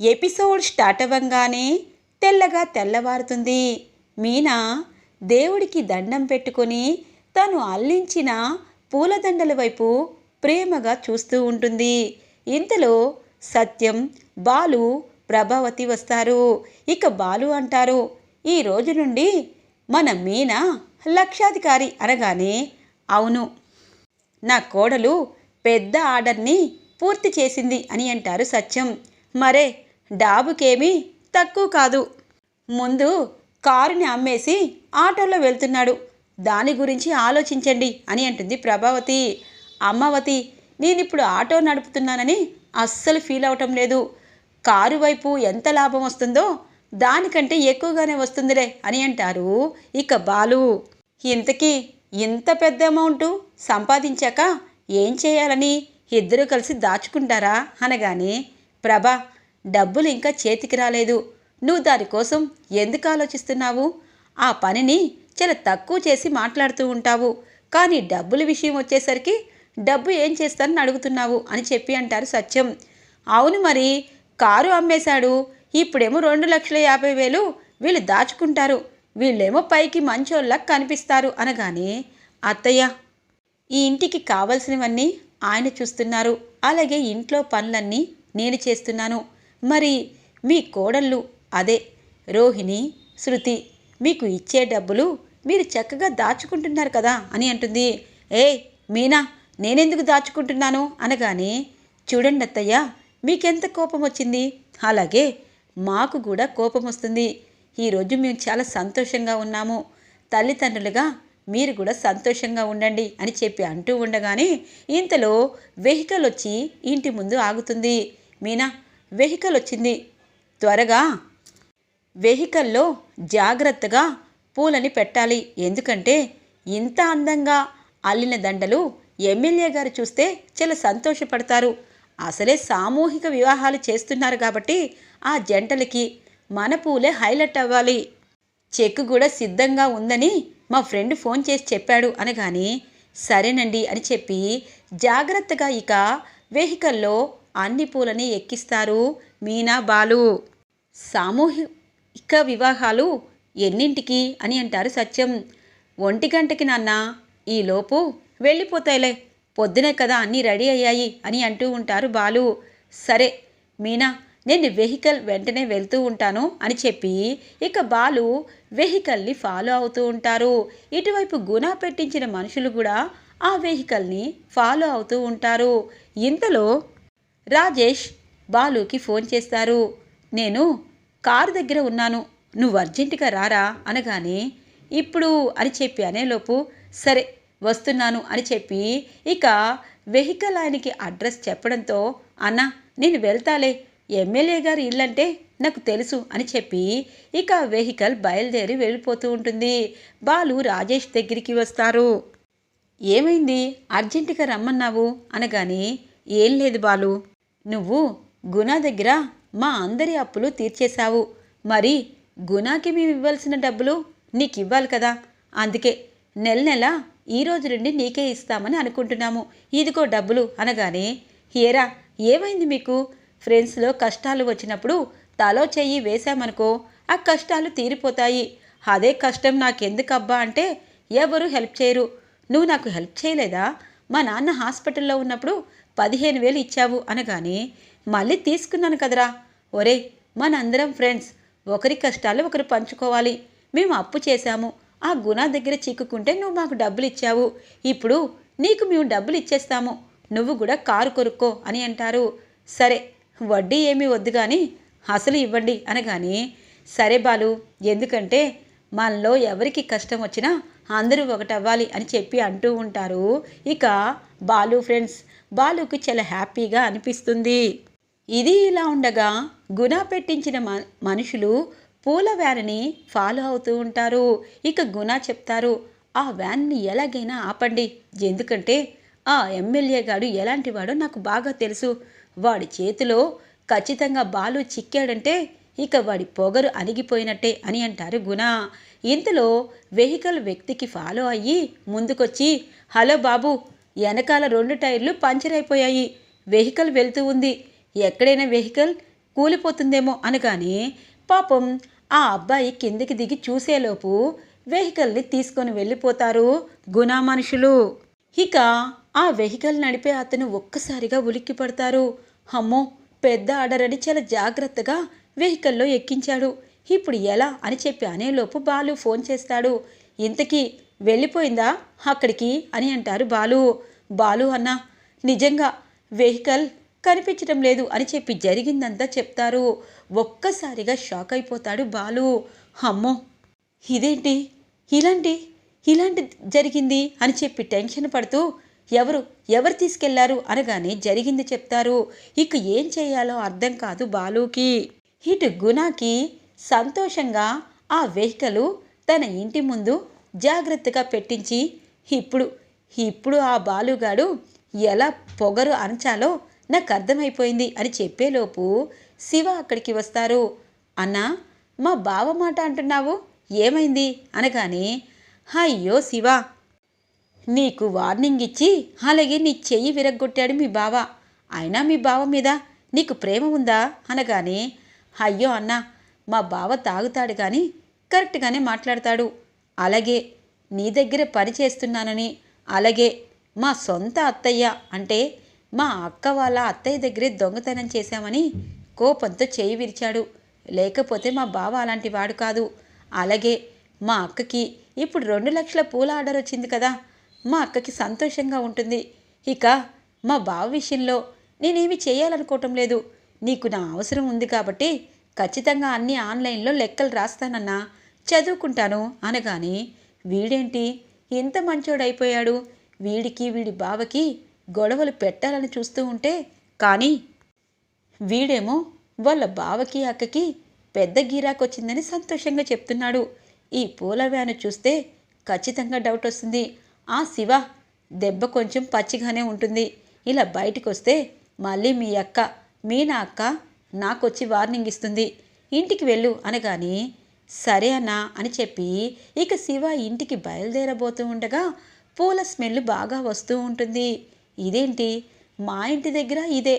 Episode start అవ్వంగానే తెల్లగా తెల్లవారుతుంది. మీనా దేవుడికి దండం పెట్టుకొని తను అల్లించిన పూలదండల వైపు ప్రేమగా చూస్తూ ఉంటుంది. ఇంతలో సత్యం బాలు ప్రభావతి వస్తారు. ఇక బాలు అంటారు ఈ రోజు నుండి మన మీనా లక్షాధికారి అనగానే అవును. నా కోడలు పెద్ద ఆర్డర్ని పూర్తి చేసింది అని అంటారు సత్యం. మరే డాబుకేమీ తక్కువ కాదు. ముందు కారుని అమ్మేసి ఆటోలో వెళ్తున్నాడు. దాని గురించి ఆలోచించండి అని అంటుంది ప్రభావతి. అమ్మవతి నేనిప్పుడు ఆటో నడుపుతున్నానని అస్సలు ఫీల్ అవటం లేదు. కారు వైపు ఎంత లాభం వస్తుందో దానికంటే ఎక్కువగానే వస్తుందిలే అని అంటారు ఇక బాలు. ఇంతకీ ఇంత పెద్ద అమౌంట్ సంపాదించాక ఏం చేయాలని ఇద్దరు కలిసి దాచుకుంటారా అనగానే ప్రభా డబ్బులు ఇంకా చేతికి రాలేదు. నువ్వు దానికోసం ఎందుకు ఆలోచిస్తున్నావు? ఆ పనిని చాలా తక్కువ చేసి మాట్లాడుతూ ఉంటావు. కానీ డబ్బుల విషయం వచ్చేసరికి డబ్బు ఏం చేస్తానని అడుగుతున్నావు అని చెప్పి అంటారు సత్యం. అవును మరి కారు అమ్మేశాడు. ఇప్పుడేమో రెండు లక్షల యాభై వేలు వీళ్ళు దాచుకుంటారు. వీళ్ళేమో పైకి మంచోళ్ళ కనిపిస్తారు అనగానే అత్తయ్య ఈ ఇంటికి కావలసినవన్నీ ఆయన చూస్తున్నారు. అలాగే ఇంట్లో పనులన్నీ నేను చేస్తున్నాను. మరి మీ కోడళ్ళు అదే. రోహిణి శృతి మీకు ఇచ్చే డబ్బులు మీరు చక్కగా దాచుకుంటున్నారు కదా అని అంటుంది. ఏ మీనా నేనెందుకు దాచుకుంటున్నాను? అనగానే చూడండి అత్తయ్య మీకెంత కోపం వచ్చింది? అలాగే మాకు కూడా కోపం వస్తుంది. ఈరోజు మేము చాలా సంతోషంగా ఉన్నాము. తల్లిదండ్రులుగా మీరు కూడా సంతోషంగా ఉండండి అని చెప్పి అంటూ ఉండగానే ఇంతలో వెహికల్ వచ్చి ఇంటి ముందు ఆగుతుంది. మీనా వెహికల్ వచ్చింది త్వరగా వెహికల్లో జాగ్రత్తగా పూలని పెట్టాలి. ఎందుకంటే ఇంత అందంగా అల్లిన దండలు ఎమ్మెల్యే గారు చూస్తే చాలా సంతోషపడతారు. అసలే సామూహిక వివాహాలు చేస్తున్నారు కాబట్టి ఆ జంటలకి మన పూలే హైలైట్ అవ్వాలి. చెక్ కూడా సిద్ధంగా ఉందని మా ఫ్రెండ్ ఫోన్ చేసి చెప్పాడు అనగానే సరేనండి అని చెప్పి జాగ్రత్తగా ఇక వెహికల్లో అన్ని పూలని ఎక్కిస్తారు. మీనా బాలు. సామూహిక వివాహాలు ఎన్నింటికి అని అంటారు సత్యం. ఒంటి గంటకి నాన్న ఈలోపు వెళ్ళిపోతాయిలే. పొద్దునే కదా అన్నీ రెడీ అయ్యాయి అని అంటూ ఉంటారు బాలు. సరే మీనా నేను వెహికల్ వెంటనే వెళ్తూ ఉంటాను అని చెప్పి ఇక బాలు వెహికల్ని ఫాలో అవుతూ ఉంటారు. ఇటువైపు గుణ పెట్టించిన మనుషులు కూడా ఆ వెహికల్ని ఫాలో అవుతూ ఉంటారు. ఇంతలో రాజేష్ బాలుకి ఫోన్ చేస్తారు. నేను కారు దగ్గర ఉన్నాను. నువ్వు అర్జెంటుగా రారా? అనగానే ఇప్పుడు అని చెప్పి అనేలోపు సరే వస్తున్నాను అని చెప్పి ఇక వెహికల్ ఆయనకి అడ్రస్ చెప్పడంతో అన్న నేను వెళ్తాలే. ఎమ్మెల్యే గారు ఇల్లంటే నాకు తెలుసు అని చెప్పి ఇక వెహికల్ బయలుదేరి వెళ్ళిపోతూ ఉంటుంది. బాలు రాజేష్ దగ్గరికి వస్తారు. ఏమైంది? అర్జెంటుగా రమ్మన్నావు? అనగానే ఏం లేదు బాలు. నువ్వు గుణ దగ్గర మా అందరి అప్పులు తీర్చేశావు. మరి గుణాకి మేము ఇవ్వాల్సిన డబ్బులు నీకు ఇవ్వాలి కదా? అందుకే నెల నెల ఈ రోజు నుండి నీకే ఇస్తామని అనుకుంటున్నాము. ఇదిగో డబ్బులు అనగానే ఏరా ఏమైంది మీకు? ఫ్రెండ్స్లో కష్టాలు వచ్చినప్పుడు తలో చెయ్యి వేశామనుకో ఆ కష్టాలు తీరిపోతాయి. అదే కష్టం నాకెందుకబ్బా అంటే ఎవరు హెల్ప్ చేయరు. నువ్వు నాకు హెల్ప్ చేయలేదా? మా నాన్న హాస్పిటల్లో ఉన్నప్పుడు పదిహేను వేలు ఇచ్చావు అనగానే మళ్ళీ తీసుకున్నాను కదరా. ఒరే మనందరం ఫ్రెండ్స్. ఒకరి కష్టాలు ఒకరు పంచుకోవాలి. మేము అప్పు చేశాము. ఆ గుణ దగ్గర చిక్కుకుంటే నువ్వు మాకు డబ్బులు ఇచ్చావు. ఇప్పుడు నీకు మేము డబ్బులు ఇచ్చేస్తాము. నువ్వు కూడా కారు కొనుక్కో అని అంటారు. సరే వడ్డీ ఏమీ వద్దు కానీ అసలు ఇవ్వండి అనగానే సరే బాలు ఎందుకంటే మనలో ఎవరికి కష్టం వచ్చినా అందరూ ఒకటవ్వాలి అని చెప్పి అంటూ ఉంటారు. ఇక బాలు ఫ్రెండ్స్ బాలుకు చాలా హ్యాపీగా అనిపిస్తుంది. ఇది ఇలా ఉండగా గుణ పెట్టించిన మ మనుషులు పూల వ్యాన్ని ఫాలో అవుతూ ఉంటారు. ఇక గుణ చెప్తారు ఆ వ్యాన్ని ఎలాగైనా ఆపండి. ఎందుకంటే ఆ ఎమ్మెల్యే గాడు ఎలాంటివాడో నాకు బాగా తెలుసు. వాడి చేతిలో ఖచ్చితంగా బాలు చిక్కాడంటే ఇక వాడి పొగరు అణిగిపోయినట్టే అని అంటారు గుణ. ఇంతలో వెహికల్ వ్యక్తికి ఫాలో అయ్యి ముందుకొచ్చి హలో బాబు వెనకాల రెండు టైర్లు పంచర్ అయిపోయాయి వెహికల్ వెళ్తూ ఉంది. ఎక్కడైనా వెహికల్ కూలిపోతుందేమో అనగానే పాపం ఆ అబ్బాయి కిందికి దిగి చూసేలోపు వెహికల్ని తీసుకొని వెళ్ళిపోతారు గుణా మనుషులు ఇక ఆ వెహికల్ నడిపే అతను ఒక్కసారిగా ఉలిక్కి పడతారు. అమ్మో పెద్ద ఆర్డర్ అని చాలా జాగ్రత్తగా వెహికల్లో ఎక్కించాడు. ఇప్పుడు ఎలా అని చెప్పి అనేలోపు బాలు ఫోన్ చేస్తాడు. ఇంతకీ వెళ్ళిపోయిందా అక్కడికి అని అంటారు బాలు. బాలు అన్న నిజంగా వెహికల్ కనిపించడం లేదు అని చెప్పి జరిగిందంతా చెప్తారు. ఒక్కసారిగా షాక్ అయిపోతాడు బాలు. అమ్మో ఇదేంటి? ఇలాంటి ఇలాంటి జరిగింది అని చెప్పి టెన్షన్ పడుతూ ఎవరు ఎవరు తీసుకెళ్ళారు అనగానే జరిగింది చెప్తారు. ఇక ఏం చేయాలో అర్థం కాదు బాలుకి. ఇటు గుణాకి సంతోషంగా ఆ వెహికల్ తన ఇంటి ముందు జాగ్రత్తగా పెట్టించి ఇప్పుడు ఇప్పుడు ఆ బాలుగాడు ఎలా పొగరు అరచాలో నాకు అర్థమైపోయింది అని చెప్పేలోపు శివ అక్కడికి వస్తారు. అన్నా మా బావ మాట అంటున్నావు? ఏమైంది? అనగానే అయ్యో శివ నీకు వార్నింగ్ ఇచ్చి అలాగే నీ చెయ్యి విరగ్గొట్టాడు మీ బావ. అయినా మీ బావ మీద నీకు ప్రేమ ఉందా? అనగానే అయ్యో అన్నా మా బావ తాగుతాడు కానీ కరెక్ట్గానే మాట్లాడతాడు. అలాగే నీ దగ్గర పని చేస్తున్నానని అలాగే మా సొంత అత్తయ్య అంటే మా అక్క వాళ్ళ అత్తయ్య దగ్గరే దొంగతనం చేశామని కోపంతో చేయి విరిచాడు. లేకపోతే మా బావ అలాంటి వాడు కాదు. అలాగే మా అక్కకి ఇప్పుడు రెండు లక్షల పూల ఆర్డర్ వచ్చింది కదా. మా అక్కకి సంతోషంగా ఉంటుంది. ఇక మా బావ విషయంలో నేనేమి చేయాలనుకోవటం లేదు. నీకు నా అవసరం ఉంది కాబట్టి ఖచ్చితంగా అన్ని ఆన్లైన్లో లెక్కలు రాస్తానన్నా. చదువుకుంటాను అనగానే వీడేంటి? ఎంత మంచోడైపోయాడు? వీడికి వీడి బావకి గొడవలు పెట్టాలని చూస్తూ ఉంటే కానీ వీడేమో వాళ్ళ బావకి అక్కకి పెద్ద గీరాకొచ్చిందని సంతోషంగా చెప్తున్నాడు. ఈ పూల వ్యాను చూస్తే ఖచ్చితంగా డౌట్ వస్తుంది. ఆ శివ దెబ్బ కొంచెం పచ్చిగానే ఉంటుంది. ఇలా బయటికి వస్తే మళ్ళీ మీ అక్క మీ నా అక్క నాకొచ్చి వార్నింగ్ ఇస్తుంది. ఇంటికి వెళ్ళు అనగానే సరే అన్నా అని చెప్పి ఇక శివ ఇంటికి బయలుదేరబోతూ ఉండగా పూల స్మెల్ బాగా వస్తూ ఉంటుంది. ఇదేంటి? మా ఇంటి దగ్గర ఇదే.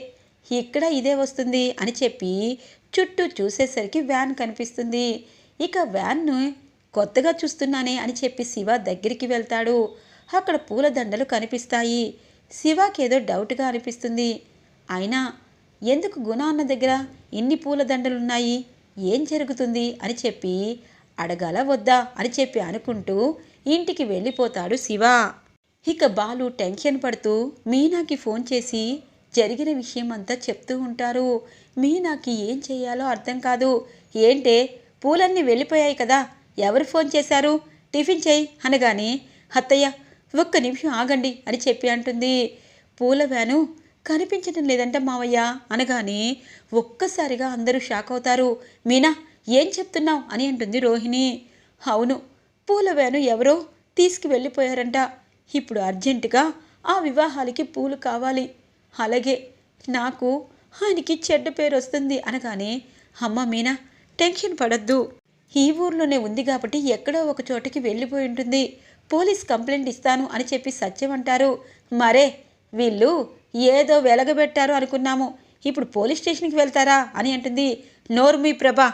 ఇక్కడ ఇదే వస్తుంది అని చెప్పి చుట్టూ చూసేసరికి వ్యాన్ కనిపిస్తుంది. ఇక వ్యాన్ను కొత్తగా చూస్తున్నానే అని చెప్పి శివ దగ్గరికి వెళ్తాడు. అక్కడ పూలదండలు కనిపిస్తాయి. శివకేదో డౌట్గా అనిపిస్తుంది. అయినా ఎందుకు గుణ అన్న దగ్గర ఇన్ని పూలదండలున్నాయి ఏం జరుగుతుంది అని చెప్పి అడగాల వద్దా అని చెప్పి అనుకుంటూ ఇంటికి వెళ్ళిపోతాడు శివ. ఇక బాలు టెన్షన్ పడుతూ మీనాకి ఫోన్ చేసి జరిగిన విషయం అంతా చెప్తూ ఉంటారు. మీనాకి ఏం చేయాలో అర్థం కాదు. ఏంటే పూలన్నీ వెళ్ళిపోయాయి కదా ఎవరు ఫోన్ చేశారు? టిఫిన్ చేయి అనగానే అత్తయ్య ఒక్క నిమిషం ఆగండి అని చెప్పి అంటుంది. పూల వ్యాను కనిపించడం లేదంట మావయ్య అనగానే ఒక్కసారిగా అందరూ షాక్ అవుతారు. మీనా ఏం చెప్తున్నావు? అని అంటుంది రోహిణి. అవును పూల వ్యాను ఎవరో తీసుకువెళ్ళిపోయారంట. ఇప్పుడు అర్జెంటుగా ఆ వివాహాలకి పూలు కావాలి. అలాగే నాకు ఆయనకి చెడ్డ పేరు వస్తుంది అనగానే అమ్మ మీనా టెన్షన్ పడద్దు. ఈ ఊర్లోనే ఉంది కాబట్టి ఎక్కడో ఒక చోటికి వెళ్ళిపోయి ఉంటుంది. పోలీస్ కంప్లైంట్ ఇస్తాను అని చెప్పి సత్యం అంటారు. మరే వీళ్ళు ఏదో వెలగబెట్టారు అనుకున్నాము. ఇప్పుడు పోలీస్ స్టేషన్కి వెళ్తారా? అని అంటుంది నోరు మీ ప్రభా.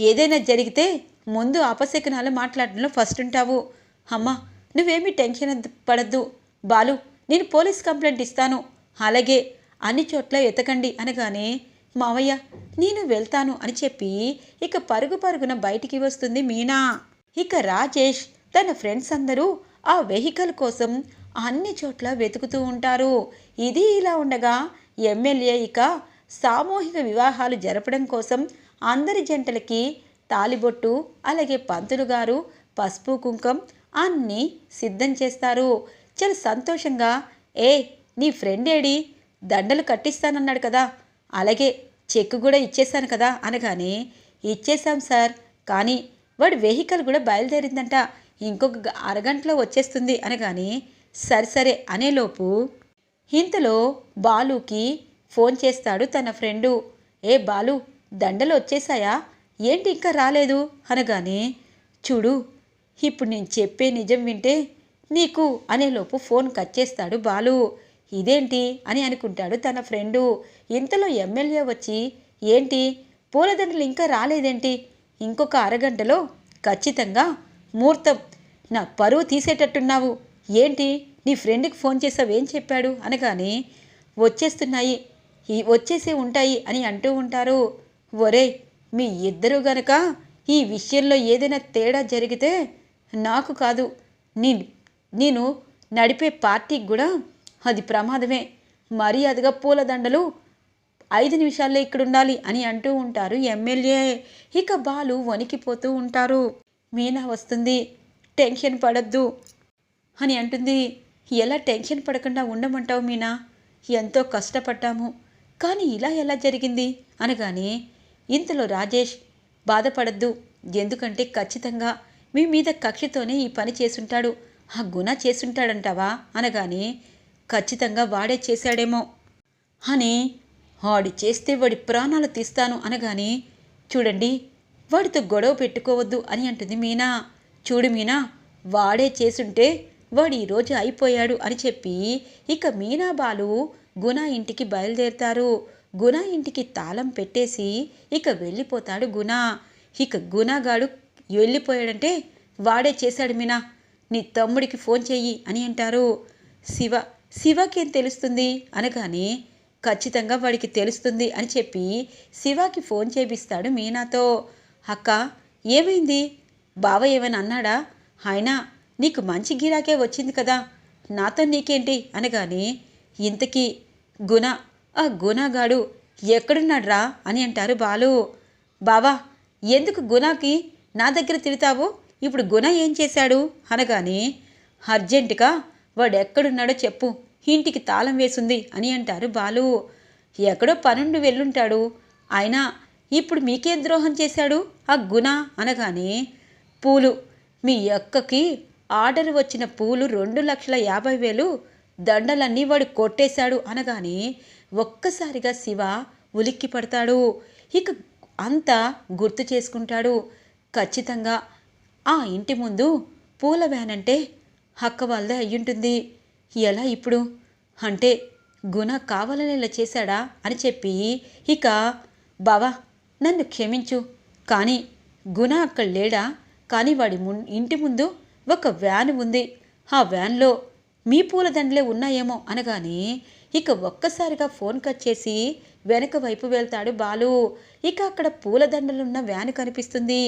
ఏదైనా జరిగితే ముందు అపశకునాలు మాట్లాడడంలో ఫస్ట్ ఉంటావు. అమ్మా నువ్వేమీ టెన్షన్ పడద్దు. బాలు నేను పోలీస్ కంప్లైంట్ ఇస్తాను. అలాగే అన్ని చోట్ల ఎతకండి అనగానే మావయ్య నేను వెళ్తాను అని చెప్పి ఇక పరుగు పరుగున బయటికి వస్తుంది మీనా. ఇక రాజేష్ తన ఫ్రెండ్స్ అందరూ ఆ వెహికల్ కోసం అన్ని చోట్ల వెతుకుతూ ఉంటారు. ఇది ఇలా ఉండగా ఎమ్మెల్యే ఇక సామూహిక వివాహాలు జరపడం కోసం అందరి జంటలకి తాలిబొట్టు అలాగే పంతులు గారు పసుపు కుంకం అన్నీ సిద్ధం చేస్తారు. చాలా సంతోషంగా ఏ నీ ఫ్రెండ్ ఏడి? దండలు కట్టిస్తానన్నాడు కదా. అలాగే చెక్ కూడా ఇచ్చేశాను కదా అనగానే ఇచ్చేశాం సార్ కానీ వాడి వెహికల్ కూడా బయలుదేరిందంట. ఇంకొక అరగంటలో వచ్చేస్తుంది అనగానే సరే సరే అనేలోపు ఇంతలో బాలుకి ఫోన్ చేస్తాడు తన ఫ్రెండు. ఏ బాలు దండలు వచ్చేసాయా ఏంటి ఇంకా రాలేదు? అనగానే చూడు ఇప్పుడు నేను చెప్పే నిజం వింటే నీకు అనేలోపు ఫోన్ కట్ చేస్తాడు బాలు. ఇదేంటి? అని అనుకుంటాడు తన ఫ్రెండు. ఇంతలో ఎమ్మెల్యే వచ్చి ఏంటి? పూలదండలు ఇంకా రాలేదేంటి? ఇంకొక అరగంటలో ఖచ్చితంగా ముహూర్తం. నా పరువు తీసేటట్టున్నావు. ఏంటి? నీ ఫ్రెండ్కి ఫోన్ చేసావు ఏం చెప్పాడు? అనగానే వచ్చేస్తున్నాయి. ఈ వచ్చేసే ఉంటాయి అని అంటూ ఉంటారు. ఒరేయ్ మీ ఇద్దరు గనక ఈ విషయంలో ఏదైనా తేడా జరిగితే నాకు కాదు. నీ నేను నడిపే పార్టీకి కూడా అది ప్రమాదమే. మర్యాదగా పూలదండలు ఐదు నిమిషాల్లో ఇక్కడ ఉండాలి అని అంటూ ఉంటారు ఎమ్మెల్యే. ఇక బాలు వణికిపోతూ ఉంటారు. మీనా వస్తుంది. టెన్షన్ పడద్దు అని అంటుంది. ఎలా టెన్షన్ పడకుండా ఉండమంటావు మీనా? ఎంతో కష్టపడ్డాము. కానీ ఇలా ఎలా జరిగింది? అనగానే ఇంతలో రాజేష్ బాధపడద్దు. ఎందుకంటే ఖచ్చితంగా మీ మీద కక్షతోనే ఈ పని చేసుంటాడు. ఆ గుణ చేసుంటాడంటావా? అనగానే ఖచ్చితంగా వాడే చేశాడేమో. అని వాడి చేస్తే వాడి ప్రాణాలు తీస్తాను అనగానే చూడండి వాడితో గొడవ పెట్టుకోవద్దు అని అంటుంది మీనా. చూడు మీనా వాడే చేసుంటే వాడు ఈరోజు అయిపోయాడు అని చెప్పి ఇక మీనా బాలు గుణ ఇంటికి బయలుదేరుతారు. గుణ ఇంటికి తాళం పెట్టేసి ఇక వెళ్ళిపోతాడు గుణ ఇక గుణగాడు వెళ్ళిపోయాడంటే వాడే చేశాడు మీనా. నీ తమ్ముడికి ఫోన్ చెయ్యి అని అంటారు. శివ శివకేం తెలుస్తుంది? అనగానే ఖచ్చితంగా వాడికి తెలుస్తుంది అని చెప్పి శివకి ఫోన్ చేపిస్తాడు మీనాతో. అక్క ఏమైంది? బావ ఏమైనా అన్నాడా? ఆయన నీకు మంచి గిరాకే వచ్చింది కదా. నాతో నీకేంటి? అనగానే ఇంతకీ గుణ ఆ గుణగాడు ఎక్కడున్నాడ్రా? అని అంటారు బాలు. బావా ఎందుకు గుణకి నా దగ్గర తిడతావు? ఇప్పుడు గుణ ఏం చేశాడు? అనగానే అర్జెంటుగా వాడు ఎక్కడున్నాడో చెప్పు. ఇంటికి తాళం వేసింది అని అంటారు బాలు. ఎక్కడో పనుండి వెళ్ళుంటాడు. అయినా ఇప్పుడు మీకేం ద్రోహం చేశాడు? ఆ గుణ అనగానే పూలు మీ అక్కకి ఆర్డర్ వచ్చిన పూలు రెండు లక్షల యాభై వేలు దండలన్నీ వాడు కొట్టేశాడు అనగానే ఒక్కసారిగా శివ ఉలిక్కి పడతాడు. ఇక అంతా గుర్తు చేసుకుంటాడు. ఖచ్చితంగా ఆ ఇంటి ముందు పూల వ్యాన్ అంటే హక్క వాళ్ళదే అయ్యుంటుంది. ఎలా ఇప్పుడు? అంటే గుణ కావాలని ఇలా చేశాడా అని చెప్పి ఇక బావా నన్ను క్షమించు. కానీ గుణ అక్కడ లేడా? కానీ వాడి ము ఇంటి ముందు ఒక వ్యాన్ ఉంది. ఆ వ్యాన్లో మీ పూలదండలే ఉన్నాయేమో అనగానే ఇక ఒక్కసారిగా ఫోన్ కట్ చేసి వెనక వైపు వెళ్తాడు బాలు. ఇక అక్కడ పూలదండలున్న వ్యాన్ కనిపిస్తుంది.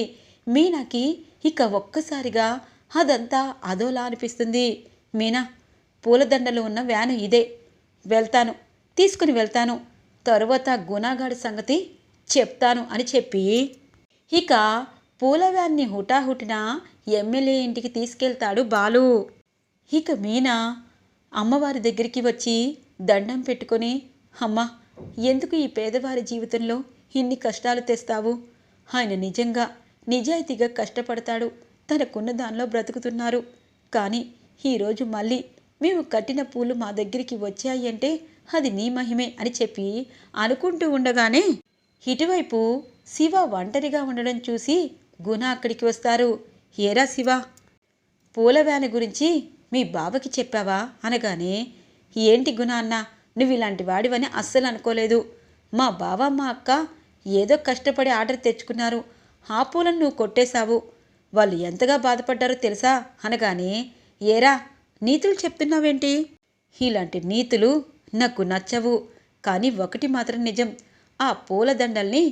మీనాకి ఇక ఒక్కసారిగా అదంతా అదోలా అనిపిస్తుంది. మీనా పూలదండలు ఉన్న వ్యాను ఇదే. వెళ్తాను తీసుకుని వెళ్తాను. తరువాత గుణాగాడి సంగతి చెప్తాను అని చెప్పి ఇక పూల వ్యాన్ని హుటాహుటిన ఎమ్మెల్యే ఇంటికి తీసుకెళ్తాడు బాలు. ఇక మీనా అమ్మవారి దగ్గరికి వచ్చి దండం పెట్టుకొని అమ్మ ఎందుకు ఈ పేదవారి జీవితంలో ఇన్ని కష్టాలు తెస్తావు? ఆయన నిజంగా నిజాయితీగా కష్టపడతాడు. తనకున్న దానిలో బ్రతుకుతున్నారు. కానీ ఈరోజు మళ్ళీ మేము కట్టిన పూలు మా దగ్గరికి వచ్చాయి అంటే అది నీ మహిమే అని చెప్పి అనుకుంటూ ఉండగానే ఇటువైపు శివ ఒంటరిగా ఉండడం చూసి గుణ అక్కడికి వస్తారు. ఏరా శివ? పూల వ్యాన్ గురించి మీ బావకి చెప్పావా? అనగానే ఏంటి గుణ అన్న నువ్వు ఇలాంటి వాడివని అస్సలు అనుకోలేదు. మా బావ మా అక్క ఏదో కష్టపడి ఆర్డర్ తెచ్చుకున్నారు. ఆ పూలను నువ్వు కొట్టేశావు. వాళ్ళు ఎంతగా బాధపడ్డారో తెలుసా? అనగానే ఏరా నీతులు చెప్తున్నావేంటి? ఇలాంటి నీతులు నాకు నచ్చవు. కానీ ఒకటి మాత్రం నిజం. ఆ పూలదండల్ని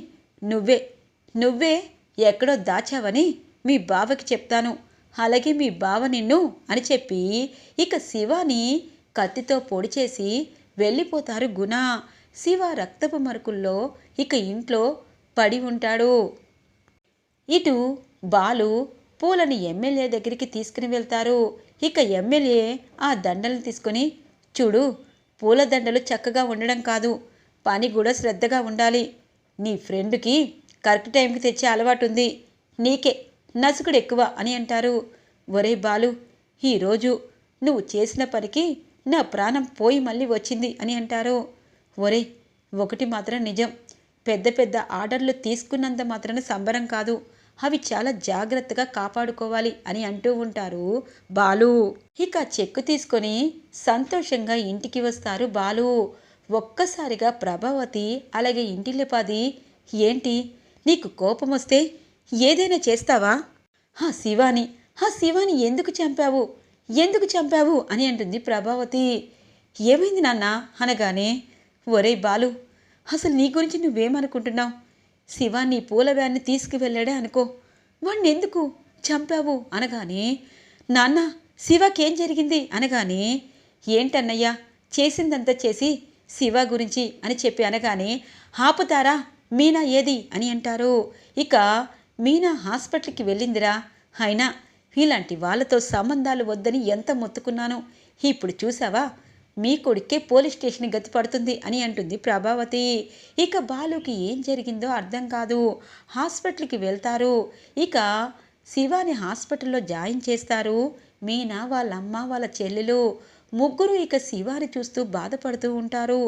నువ్వే నువ్వే ఎక్కడో దాచావని మీ బావకి చెప్తాను. అలాగే మీ బావ నిన్ను అని చెప్పి ఇక శివాని కత్తితో పొడి చేసి వెళ్ళిపోతారు గుణ. శివ రక్తపు మరుకుల్లో ఇక ఇంట్లో పడి ఉంటాడు. ఇటు బాలు పూలని ఎమ్మెల్యే దగ్గరికి తీసుకుని వెళ్తారు. ఇక ఎమ్మెల్యే ఆ దండలను తీసుకొని చూడు పూల దండలు చక్కగా ఉండడం కాదు. పని కూడా శ్రద్ధగా ఉండాలి. నీ ఫ్రెండ్కి కరెక్ట్ టైంకి తెచ్చే అలవాటు ఉంది నీకే నసుకుడు ఎక్కువ అని అంటారు. ఒరే బాలు ఈరోజు నువ్వు చేసిన పనికి నా ప్రాణం పోయి మళ్ళీ వచ్చింది అని అంటారు. ఒరే ఒకటి మాత్రం నిజం. పెద్ద పెద్ద ఆర్డర్లు తీసుకున్నంత మాత్రాన సంబరం కాదు. అవి చాలా జాగ్రత్తగా కాపాడుకోవాలి అని అంటూ ఉంటారు బాలు. ఇక చెక్కు తీసుకొని సంతోషంగా ఇంటికి వస్తారు బాలు. ఒక్కసారిగా ప్రభావతి అలాగే ఇంటిల్లిపాది ఏంటి నీకు కోపం వస్తే ఏదైనా చేస్తావా? హా శివాని. హా శివాని ఎందుకు చంపావు? ఎందుకు చంపావు అని అంటుంది ప్రభావతి. ఏమైంది నాన్న? అనగానే ఒరే బాలు అసలు నీ గురించి నువ్వేమనుకుంటున్నావు? శివాన్ని నీ పూల వ్యాన్ని తీసుకువెళ్ళాడే అనుకో. వాణ్ణి ఎందుకు చంపావు? అనగానే నాన్న శివకేం జరిగింది? అనగానే ఏంటన్నయ్యా చేసిందంతా చేసి శివ గురించి అని చెప్పి అనగానే ఆపుతారా? మీనా ఏది అని అంటారు? ఇక మీనా హాస్పిటల్కి వెళ్ళిందిరా. అయినా ఇలాంటి వాళ్ళతో సంబంధాలు వద్దని ఎంత మొత్తుకున్నాను? ఇప్పుడు చూసావా? మీ కొడుకే పోలీస్ స్టేషన్ గతి పడుతుంది అని అంటుంది ప్రభావతి. ఇక బాలుకి ఏం జరిగిందో అర్థం కాదు. హాస్పిటల్కి వెళ్తారు. ఇక శివాని హాస్పిటల్లో జాయిన్ చేస్తారు. మీనా వాళ్ళ అమ్మ వాళ్ళ చెల్లెలు ముగ్గురు ఇక శివాని చూస్తూ బాధపడుతూ ఉంటారు.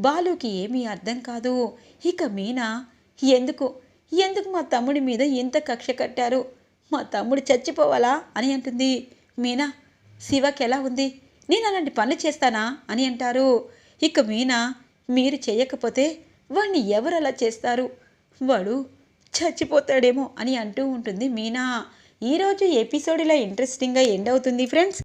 బాలుకి ఏమీ అర్థం కాదు. ఇక మీనా ఎందుకు? ఎందుకు మా తమ్ముడి మీద ఇంత కక్ష కట్టారు? మా తమ్ముడు చచ్చిపోవాలా? అని అంటుంది. మీనా శివకి ఎలా ఉంది? నేను అలాంటి పనులు చేస్తానా? అని అంటారు. ఇక మీనా మీరు చేయకపోతే వాణ్ణి ఎవరు అలా చేస్తారు? వాడు చచ్చిపోతాడేమో అని అంటూ ఉంటుంది మీనా. ఈరోజు ఎపిసోడ్ ఇలా ఇంట్రెస్టింగ్గా ఎండ్ అవుతుంది ఫ్రెండ్స్